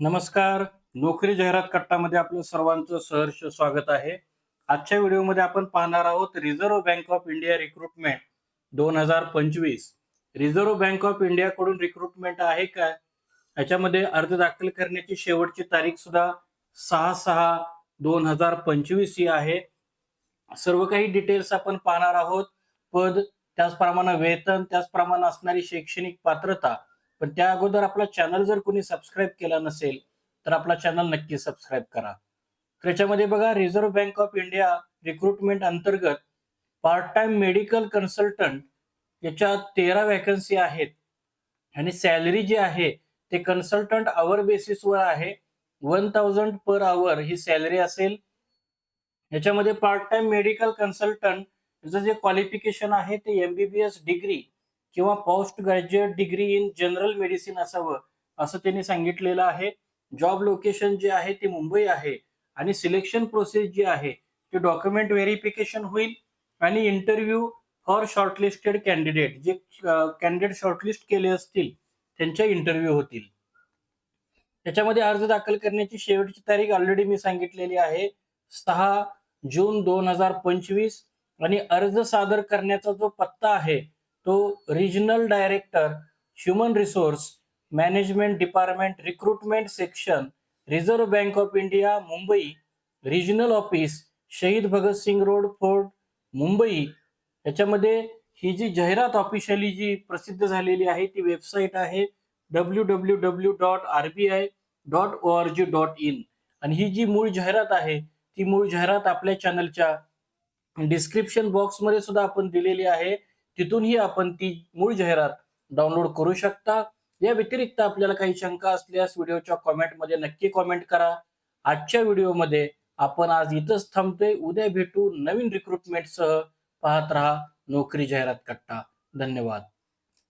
नमस्कार. नोकरी जाहिरात कट्टामध्ये आपलं सर्वांचं सहर्ष स्वागत आहे. आजच्या व्हिडिओमध्ये आपण पाहणार आहोत reserve bank of India recruitment दोन हजार पंचवीस. रिझर्व्ह बँक ऑफ इंडियाकडून रिक्रुटमेंट आहे का? याच्यामध्ये अर्ज दाखल करण्याची शेवटची तारीख सुद्धा सहा सहा दोन हजार पंचवीस ही आहे. सर्व काही डिटेल्स आपण पाहणार आहोत. पद त्याचप्रमाणे वेतन त्याचप्रमाणे असणारी शैक्षणिक पात्रता पण त्या अगोदर आपला चॅनल जर कोणी सबस्क्राईब केला नसेल तर आपला चॅनल नक्की सबस्क्राईब करा. त्याच्यामध्ये बघा reserve bank of India recruitment अंतर्गत पार्ट टाइम मेडिकल कन्सल्टंट याच्या तेरा वॅकन्सी आहेत. आणि सॅलरी जी आहे ते कन्सल्टंट आवर बेसिसवर आहे. वन थाउजंड पर आवर ही सॅलरी असेल. याच्यामध्ये पार्ट टाइम मेडिकल कन्सल्टंट जे क्वालिफिकेशन आहे ते एमबीबीएस डिग्री किंवा post graduate degree in general medicine असावं असं त्यांनी सांगितलेलं आहे. जॉब लोकेशन जे आहे ते मुंबई आहे आणि सिलेक्शन प्रोसेस जी आहे ते डॉक्युमेंट व्हेरिफिकेशन होईल आणि इंटरव्ह्यू फॉर शॉर्टलिस्टेड कॅन्डिडेट जे कॅन्डिडेट शॉर्टलिस्ट केले असतील त्यांच्या इंटरव्ह्यू होतील. त्याच्यामध्ये अर्ज दाखल करण्याची शेवटची तारीख ऑलरेडी मी सांगितलेली आहे सहा जून दोन हजार पंचवीस. आणि अर्ज सादर करण्याचा जो पत्ता आहे तो regional director human resource management department recruitment section reserve bank of India Mumbai regional office Shahid Bhagat Singh road fort Mumbai याच्यामध्ये ही जी जाहिरात ऑफिशियली जी प्रसिद्ध झालेली आहे ती वेबसाईट आहे W W W dot R B I dot O R G dot in आणि ही जी मूळ जाहिरात आहे ती मूळ जाहिरात आपल्या चॅनलच्या डिस्क्रिप्शन बॉक्समध्ये सुद्धा आपण दिलेली आहे. तिथूनही आपण ती मूळ जाहिरात डाउनलोड करू शकता. या व्यतिरिक्त आपल्याला काही शंका असल्यास व्हिडिओच्या कॉमेंटमध्ये नक्की कॉमेंट करा. आजच्या व्हिडिओमध्ये आपण आज इथंच थांबतोय. उद्या भेटू नवीन रिक्रुटमेंटसह पाहत रहा नोकरी जाहिरात कट्टा. धन्यवाद.